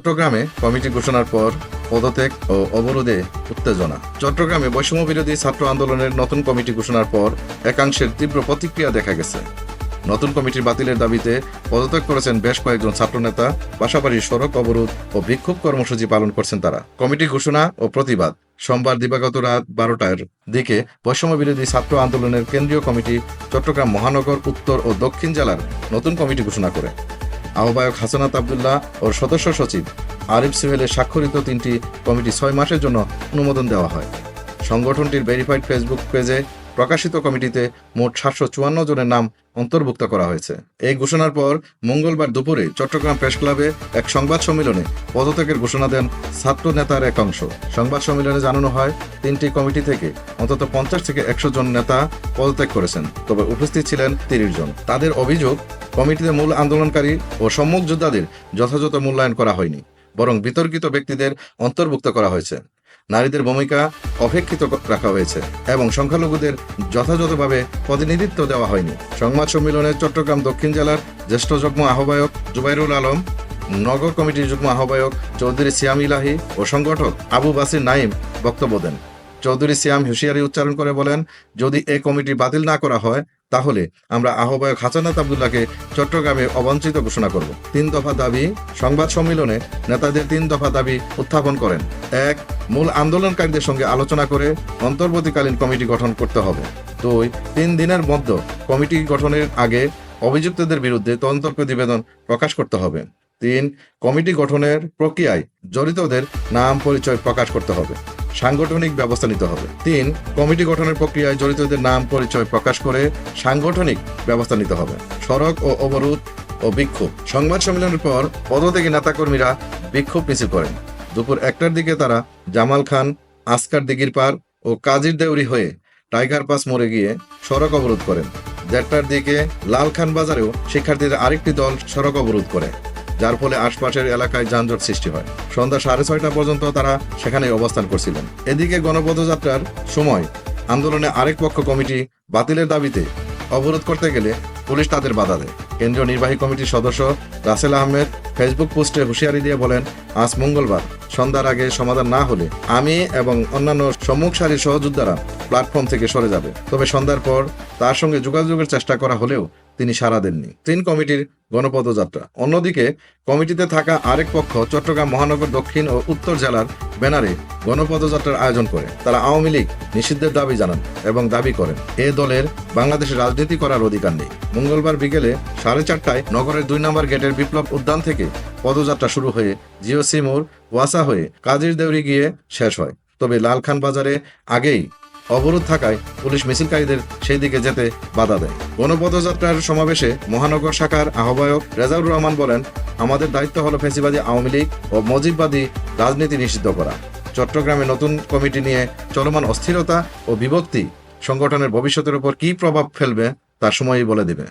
চট্টগ্রামে কমিটি ঘোষণার পর পদত্যাগ ও অবরোধে উত্তেজনা। চট্টগ্রামে বৈষম্য বিরোধী ছাত্র আন্দোলনের নতুন কমিটি ঘোষণার পর একাংশের তীব্র প্রতিক্রিয়া দেখা গেছে। নতুন কমিটির বাতিলের দাবিতে পদত্যাগ করেছেন বেশ কয়েকজন ছাত্রনেতা, পাশাপাশি সড়ক অবরোধ ও বিক্ষোভ কর্মসূচি পালন করছেন তারা। কমিটি ঘোষণা ও প্রতিবাদ সোমবার দিবাগত রাত বারোটার দিকে বৈষম্য বিরোধী ছাত্র আন্দোলনের কেন্দ্রীয় কমিটি চট্টগ্রাম মহানগর, উত্তর ও দক্ষিণ জেলার নতুন কমিটি ঘোষণা করে। আহ্বায়ক হাসানাত আবদুল্লাহ ও সদস্য সচিব আরিফ সিভেলের স্বাক্ষরিত তিনটি কমিটি ছয় মাসের জন্য অনুমোদন দেওয়া হয়। সংগঠনটির ভেরিফাইড ফেসবুক পেজে প্রকাশিত কমিটিতে মোট সাতশো চুয়ান্ন জনের নাম অন্তর্ভুক্ত করা হয়েছে। এই ঘোষণার পর মঙ্গলবার দুপুরে চট্টগ্রাম প্রেস ক্লাবে এক সংবাদ সম্মেলনে পদত্যাগের ঘোষণা দেন ছাত্র নেতার এক অংশ। সংবাদ সম্মেলনে জানানো হয়, তিনটি কমিটি থেকে অন্তত পঞ্চাশ থেকে একশো জন নেতা পদত্যাগ করেছেন, তবে উপস্থিত ছিলেন তিরিশ জন। তাদের অভিযোগ, কমিটিতে মূল আন্দোলনকারী ও সম্মুখ যোদ্ধাদের যথাযথ মূল্যায়ন করা হয়নি, বরং বিতর্কিত ব্যক্তিদের অন্তর্ভুক্ত করা হয়েছে। নারীদের ভূমিকা অপেক্ষিত রাখা হয়েছে এবং সংখ্যালঘুদের যথাযথভাবে প্রতিনিধিত্ব দেওয়া হয়নি। সংবাদ সম্মেলনে চট্টগ্রাম দক্ষিণ জেলার জ্যেষ্ঠ যুগ্ম আহ্বায়ক জুবাইরুল আলম, নগর কমিটির যুগ্ম আহ্বায়ক চৌধুরী সিয়াম ইলাহি ও সংগঠক আবু বাসির নাইম বক্তব্য দেন। চৌধুরী সিয়াম হুঁশিয়ারি উচ্চারণ করে বলেন, যদি এ কমিটি বাতিল না করা হয় তাহলে আমরা আহ্বায়ক হাসানাত আবদুল্লাহকে চট্টগ্রামে অবাঞ্ছিত ঘোষণা করব। তিন দফা দাবি সংবাদ সম্মেলনে নেতাদের তিন দফা দাবি উত্থাপন করেন। এক, মূল আন্দোলনকারীদের সঙ্গে আলোচনা করে অন্তর্বর্তীকালীন কমিটি গঠন করতে হবে। দুই, তিন দিনের মধ্যে কমিটি গঠনের আগে অভিযুক্তদের বিরুদ্ধে তদন্ত প্রতিবেদন প্রকাশ করতে হবে। তিন, কমিটি গঠনের প্রক্রিয়ায় জড়িতদের নাম পরিচয় প্রকাশ করতে হবে। সাংগঠনিক ব্যবস্থা নিতে হবে। তিন, কমিটি গঠনের প্রক্রিয়ায় জড়িতদের নাম পরিচয় প্রকাশ করে সাংগঠনিক ব্যবস্থা নিতে হবে। সড়ক ও অবরোধ ও বিক্ষোভ। সংবাদ সম্মেলনের পর পদত্যাগী নেতাকর্মীরা বিক্ষোভ মিছিল করেন। দুপুর একটার দিকে তারা জামাল খান, আসকার দিঘির পার ও কাজির দেউরি হয়ে টাইগার পাস মোড়ে গিয়ে সড়ক অবরোধ করেন। দেড়টার দিকে লালখান বাজারেও শিক্ষার্থীদের আরেকটি দল সড়ক অবরোধ করে। যার ফলে আশপাশের এলাকায় যানজট সৃষ্টি হয়। সন্ধ্যা সাড়ে ছয়টা পর্যন্ত তারা সেখানে অবস্থান করছিলেন। এদিকে গণপদযাত্রার সময় আন্দোলনে আরেক পক্ষ কমিটি বাতিলের দাবিতে অবরোধ করতে গেলে পুলিশ তাদের বাধা দেয়। কেন্দ্রীয় নির্বাহী কমিটির সদস্য রাসেল আহমেদ ফেসবুক পোস্টে হুঁশিয়ারি দিয়ে বলেন, আজ মঙ্গলবার সন্ধ্যার আগে সমাধান না হলে আমি এবং অন্যান্য সম্মুখ সারির সহযোদ্ধারা প্ল্যাটফর্ম থেকে সরে যাবে। তবে সন্ধ্যার পর তার সঙ্গে যোগাযোগের চেষ্টা করা হলেও তিনি সাড়া দেননি। তিন কমিটির গণপদযাত্রা। অন্যদিকে, কমিটিতে থাকা আরেক পক্ষ চট্টগ্রাম মহানগর দক্ষিণ ও উত্তর জেলার ব্যানারে গণপদযাত্রার আয়োজন করে। তারা আওয়ামী লীগ নিষিদ্ধের দাবি জানান এবং দাবি করেন, এ দলের বাংলাদেশে রাজনীতি করার অধিকার নেই। মঙ্গলবার বিকেলে সাড়ে চারটায় নগরের দুই নম্বর গেটের বিপ্লব উদ্যান থেকে পদযাত্রা শুরু হয়ে জিওসি মোড় ওয়াসা হয়ে কাজির দেউরি গিয়ে শেষ হয়। তবে লালখান বাজারে আগেই অবরোধ থাকায় পুলিশ মিছিলকারীদের সেই দিকে যেতে বাধা দেয়। গণপদযাত্রার সমাবেশে মহানগর শাখার আহ্বায়ক রেজাউর রহমান বলেন, আমাদের দায়িত্ব হলো ফেসিবাদী আওয়ামী লীগ ও মজিববাদী রাজনীতি নিষিদ্ধ করা। চট্টগ্রামে নতুন কমিটি নিয়ে চলমান অস্থিরতা ও বিভক্তি সংগঠনের ভবিষ্যতের উপর কী প্রভাব ফেলবে, তার সময়ই বলে দেবে।